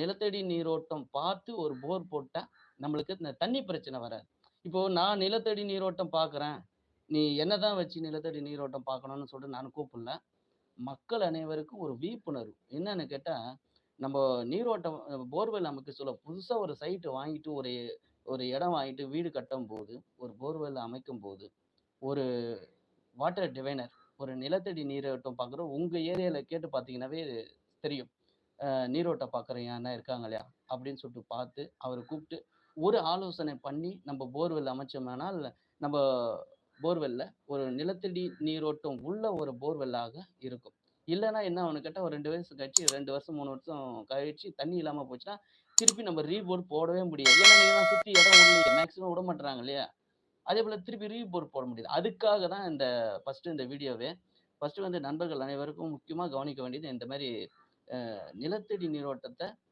நிலத்தடி நீரோட்டம் பார்த்து ஒரு போர் போட்டால் நம்மளுக்கு இந்த தண்ணி பிரச்சனை வராது. இப்போ நான் நிலத்தடி நீரோட்டம் பார்க்குறேன். நீ என்னதான் வச்சு நிலத்தடி நீரோட்டம் பார்க்கணும்னு சொல்லிட்டு நான் கூப்பிடல. மக்கள் அனைவருக்கும் ஒரு விழிப்புணர்வு. என்னன்னு கேட்டால் நம்ம நீரோட்டம் போர்வெல் அமைக்க சொல்ல புதுசாக ஒரு சைட்டு வாங்கிட்டு ஒரு ஒரு இடம் வாங்கிட்டு வீடு கட்டும் போது ஒரு போர்வெல் அமைக்கும் போது ஒரு வாட்டர் டிவைனர் ஒரு நிலத்தடி நீரோட்டம் பார்க்குறோம். உங்கள் ஏரியாவில் கேட்டு பார்த்தீங்கன்னாவே தெரியும். நீரோட்ட நீரோட்டம் இருக்காங்க இல்லையா? அப்படின்னு சொல்லிட்டு பார்த்து, அவரை கூப்பிட்டு ஒரு ஆலோசனை பண்ணி நம்ம போர்வெல் அமைச்சோமானால், நம்ம போர்வெல்ல ஒரு நிலத்தடி நீரோட்டம் உள்ள ஒரு போர்வெல்லாக இருக்கும். இல்லைன்னா என்ன அவனு கேட்டால் ஒரு ரெண்டு வருஷம் கழிச்சு ரெண்டு வருஷம், மூணு வருஷம் கழிச்சு தண்ணி இல்லாமல் போச்சுன்னா, திருப்பி நம்ம ரீபோர்ட் போடவே முடியாது. ஏன்னா சுற்றி இடம் விடலையே. மேக்ஸிமம் விட மாட்டுறாங்க இல்லையா? அதே போல் திருப்பி ரீபோர்ட் போட முடியாது. அதுக்காக தான் இந்த ஃபஸ்ட்டு இந்த வீடியோவே. ஃபர்ஸ்ட்டு வந்து நண்பர்கள் அனைவருக்கும் முக்கியமாக கவனிக்க வேண்டியது இந்த மாதிரி நிலத்தடி நீரோட்டத்தை